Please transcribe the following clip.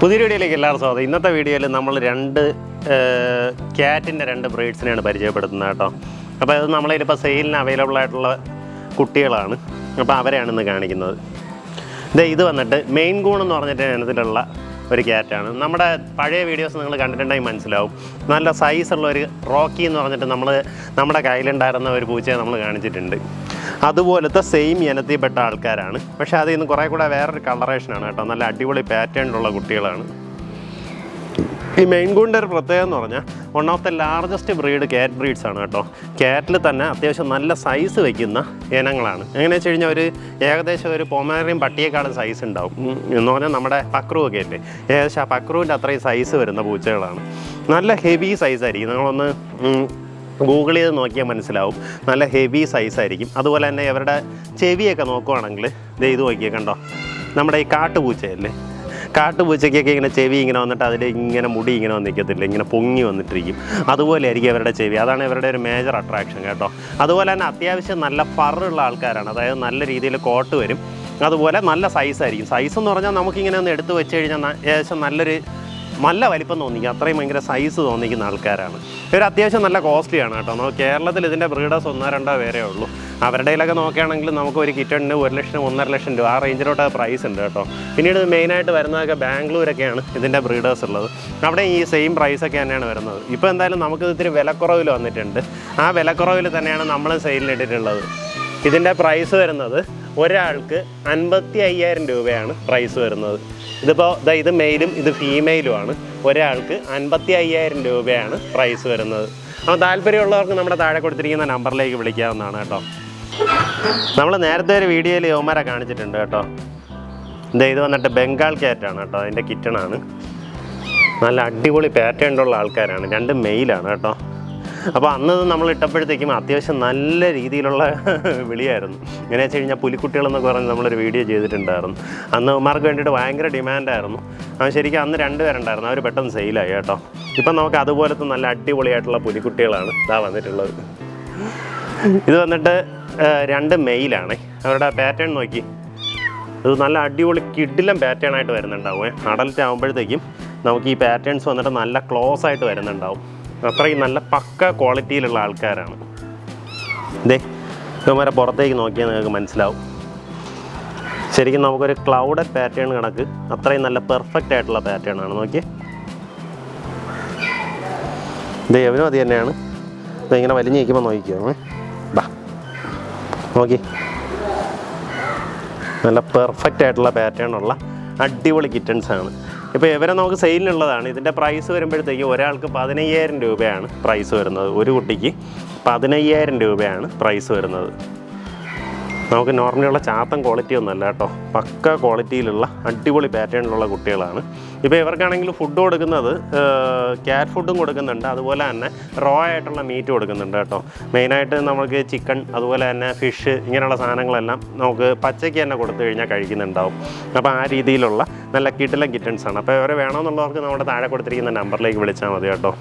പുതിയ വീഡിയോയിലേക്ക് എല്ലാവർക്കും സ്വാഗതം. ഇന്നത്തെ വീഡിയോയിൽ നമ്മൾ രണ്ട് ക്യാറ്റിന്റെ രണ്ട് ബ്രീഡ്സിനെയാണ് പരിചയപ്പെടുത്തുന്നത് കേട്ടോ. അപ്പോൾ അത് നമ്മളിതിപ്പോൾ സെയിലിന് അവൈലബിൾ ആയിട്ടുള്ള കുട്ടികളാണ്. അപ്പോൾ അവരെയാണ് ഇന്ന് കാണിക്കുന്നത്. ഇത് ഇത് വന്നിട്ട് മെയിൻ ഗൂൺ എന്ന് പറഞ്ഞിട്ട് ഇനത്തിലുള്ള ഒരു ക്യാറ്റാണ്. നമ്മുടെ പഴയ വീഡിയോസ് നിങ്ങൾ കണ്ടിട്ടുണ്ടെങ്കിൽ മനസ്സിലാവും. നല്ല സൈസുള്ള ഒരു റോക്കി എന്ന് പറഞ്ഞിട്ട് നമ്മൾ നമ്മുടെ കയ്യിലുണ്ടായിരുന്ന ഒരു പൂച്ചയെ നമ്മൾ കാണിച്ചിട്ടുണ്ട്. അതുപോലത്തെ സെയിം ഇനത്തിൽപ്പെട്ട ആൾക്കാരാണ്. പക്ഷേ അതിൽ നിന്ന് കുറേ കൂടെ വേറൊരു കളറേഷനാണ് കേട്ടോ. നല്ല അടിപൊളി പാറ്റേണിലുള്ള കുട്ടികളാണ്. ഈ മെയിൻ ഒരു പ്രത്യേകത എന്ന് പറഞ്ഞാൽ one of the largest breed cat breeds ആണ് കേട്ടോ. കാറ്റിൽ തന്നെ അത്യാവശ്യം നല്ല സൈസ് വയ്ക്കുന്ന ഇനങ്ങളാണ്. എങ്ങനെ വെച്ച് കഴിഞ്ഞാൽ ഒരു ഏകദേശം ഒരു പൊമേറിയും പട്ടിയേക്കാളും സൈസ് ഉണ്ടാവും. എന്ന് പറഞ്ഞാൽ നമ്മുടെ പക്രു ഒക്കെ അല്ലേ ഏകദേശം ആ പക്രുവിന്റെ അത്രയും സൈസ് വരുന്ന പൂച്ചകളാണ്. നല്ല ഹെവി സൈസ് ആയിരിക്കും. നിങ്ങളൊന്ന് ഗൂഗിൾ ചെയ്ത് നോക്കിയാൽ മനസ്സിലാവും. നല്ല ഹെവി സൈസായിരിക്കും അതുപോലെ തന്നെ ഇവരുടെ ചെവിയൊക്കെ നോക്കുവാണെങ്കിൽ ഇത് നോക്കിയേ കണ്ടോ? നമ്മുടെ ഈ കാട്ടുപൂച്ചയല്ലേ? കാട്ടുപൂച്ചയ്ക്കൊക്കെ ഇങ്ങനെ ചെവി ഇങ്ങനെ വന്നിട്ട് അതിൽ ഇങ്ങനെ മുടി ഇങ്ങനെ വന്നിരിക്കത്തില്ല ഇങ്ങനെ പൊങ്ങി വന്നിട്ടിരിക്കും. അതുപോലെ ആയിരിക്കും അവരുടെ ചെവി. അതാണ് ഇവരുടെ ഒരു മേജർ അട്രാക്ഷൻ കേട്ടോ. അതുപോലെ തന്നെ അത്യാവശ്യം നല്ല ഫറുള്ള ആൾക്കാരാണ്. അതായത് നല്ല രീതിയിൽ കോട്ട് വരും. അതുപോലെ നല്ല സൈസായിരിക്കും സൈസ് എന്ന് പറഞ്ഞാൽ നമുക്കിങ്ങനെ ഒന്ന് എടുത്തു വെച്ച് കഴിഞ്ഞാൽ ഏകദേശം നല്ലൊരു നല്ല വലിപ്പം തോന്നിക്കും. അത്രയും ഭയങ്കര സൈസ് തോന്നിക്കുന്ന ആൾക്കാരാണ്. ഇവർ അത്യാവശ്യം നല്ല കോസ്റ്റ്ലിയാണ് കേട്ടോ. നമുക്ക് കേരളത്തിൽ ഇതിന്റെ ബ്രീഡേഴ്സ് ഒന്നോ രണ്ടോ പേരേ ഉള്ളൂ. അവരുടെ കയ്യിലൊക്കെ നോക്കുകയാണെങ്കിൽ നമുക്ക് ഒരു കിറ്റണിന് ഒരു ലക്ഷം ഒന്നര ലക്ഷം രൂപ ആ റേഞ്ചിലോട്ട് പ്രൈസ് ഉണ്ട് കേട്ടോ. പിന്നീട് മെയിനായിട്ട് വരുന്നതൊക്കെ ബാംഗ്ലൂരൊക്കെയാണ് ഇതിന്റെ ബ്രീഡേഴ്സ് ഉള്ളത്. അവിടെ ഈ സെയിം പ്രൈസൊക്കെ തന്നെയാണ് വരുന്നത്. ഇപ്പോൾ എന്തായാലും നമുക്ക് ഇത്തിരി വിലക്കുറവിൽ വന്നിട്ടുണ്ട്. ആ വിലക്കുറവിൽ തന്നെയാണ് നമ്മൾ സെയിലിനിട്ടിട്ടുള്ളത് ഇതിന്റെ പ്രൈസ് വരുന്നത് ഒരാൾക്ക് അൻപത്തി അയ്യായിരം രൂപയാണ് പ്രൈസ് വരുന്നത്. ഇതിപ്പോൾ ഇത് മെയിലും ഇത് ഫീമെയിലുമാണ് ഒരാൾക്ക് അൻപത്തി അയ്യായിരം രൂപയാണ് പ്രൈസ് വരുന്നത്. അപ്പോൾ താല്പര്യമുള്ളവർക്ക് നമ്മുടെ താഴെ കൊടുത്തിരിക്കുന്ന നമ്പറിലേക്ക് വിളിക്കാവുന്നതാണ് കേട്ടോ. നമ്മൾ നേരത്തെ ഒരു വീഡിയോയിൽ യോമാരെ കാണിച്ചിട്ടുണ്ട് കേട്ടോ. ദേ ഇത് വന്നിട്ട് ബംഗാൾ ക്യാറ്റാണ് കേട്ടോ. അതിന്റെ കിറ്റണാണ് നല്ല അടിപൊളി പാറ്റേൺ ഉള്ള ആൾക്കാരാണ്. രണ്ട് മെയിലാണ് കേട്ടോ. അപ്പോൾ അന്ന് നമ്മൾ ഇട്ടപ്പോഴത്തേക്കും അത്യാവശ്യം നല്ല രീതിയിലുള്ള വിളിയായിരുന്നു. എങ്ങനെ വെച്ച് കഴിഞ്ഞാൽ പുലിക്കുട്ടികളെന്നൊക്കെ പറഞ്ഞ് നമ്മളൊരു വീഡിയോ ചെയ്തിട്ടുണ്ടായിരുന്നു. അന്ന് അവന്മാർക്ക് വേണ്ടിയിട്ട് ഭയങ്കര ഡിമാൻഡായിരുന്നു അത് ശരിക്കും അന്ന് രണ്ട് പേരുണ്ടായിരുന്നു. അവർ പെട്ടെന്ന് സെയിലായി കേട്ടോ. ഇപ്പം നമുക്ക് അതുപോലത്തെ നല്ല അടിപൊളിയായിട്ടുള്ള പുലിക്കുട്ടികളാണ് ഇതാ വന്നിട്ടുള്ളത്. ഇത് വന്നിട്ട് രണ്ട് മെയിലാണ് അവരുടെ പാറ്റേൺ നോക്കി. ഇത് നല്ല അടിപൊളി കിഡിലും പാറ്റേൺ ആയിട്ട് വരുന്നുണ്ടാവും അഡൽറ്റ് ആകുമ്പോഴത്തേക്കും നമുക്ക് ഈ പാറ്റേൺസ് വന്നിട്ട് നല്ല ക്ലോസ് ആയിട്ട് വരുന്നുണ്ടാവും. അത്രയും നല്ല പക്ക ക്വാളിറ്റിയിലുള്ള ആൾക്കാരാണ്. ഇതേ ഇവന്മാരെ പുറത്തേക്ക് നോക്കിയാൽ നിങ്ങൾക്ക് മനസ്സിലാവും. ശരിക്കും നമുക്കൊരു ക്ലൗഡഡ് പാറ്റേൺ കണക്ക് അത്രയും നല്ല പെർഫെക്റ്റ് ആയിട്ടുള്ള പാറ്റേൺ ആണ്. നോക്കിയേ. അവനും അത് തന്നെയാണ്. ഇത് ഇങ്ങനെ വലിഞ്ഞ് നിൽക്കുമ്പോൾ നോക്കിക്കോ. ബാ. നോക്കി. നല്ല പെർഫെക്റ്റ് ആയിട്ടുള്ള പാറ്റേൺ ഉള്ള അടിപൊളി കിറ്റൻസ് ആണ്. ഇപ്പോൾ ഇവരെ നമുക്ക് സെയിലിനുള്ളതാണ്. ഇതിന്റെ പ്രൈസ് വരുമ്പോഴത്തേക്ക് ഒരാൾക്ക് പതിനയ്യായിരം രൂപയാണ് പ്രൈസ് വരുന്നത് ഒരു കുട്ടിക്ക്. പതിനയ്യായിരം രൂപയാണ് പ്രൈസ് വരുന്നത്. നമുക്ക് നോർമലി ഉള്ള ചാത്തൻ ക്വാളിറ്റി ഒന്നുമല്ല കേട്ടോ. പക്ക ക്വാളിറ്റിയിലുള്ള അടിപൊളി പാറ്റേണിലുള്ള കുട്ടികളാണ്. ഇപ്പോൾ ഇവർക്കാണെങ്കിൽ ഫുഡ് കൊടുക്കുന്നത് ക്യാറ്റ് ഫുഡും കൊടുക്കുന്നുണ്ട്. അതുപോലെ തന്നെ റോ ആയിട്ടുള്ള മീറ്റ് കൊടുക്കുന്നുണ്ട് കേട്ടോ. മെയിനായിട്ട് നമുക്ക് ചിക്കൻ അതുപോലെ തന്നെ ഫിഷ് ഇങ്ങനെയുള്ള സാധനങ്ങളെല്ലാം നമുക്ക് പച്ചയ്ക്ക് തന്നെ കൊടുത്തു കഴിഞ്ഞാൽ കഴിക്കുന്നുണ്ടാവും. അപ്പോൾ ആ രീതിയിലുള്ള നല്ല കിട്ടലും കിറ്റൻസാണ് അപ്പോൾ ഇവരെ വേണമെന്നുള്ളവർക്ക് നമ്മുടെ താഴെ കൊടുത്തിരിക്കുന്ന നമ്പറിലേക്ക് വിളിച്ചാൽ മതി കേട്ടോ.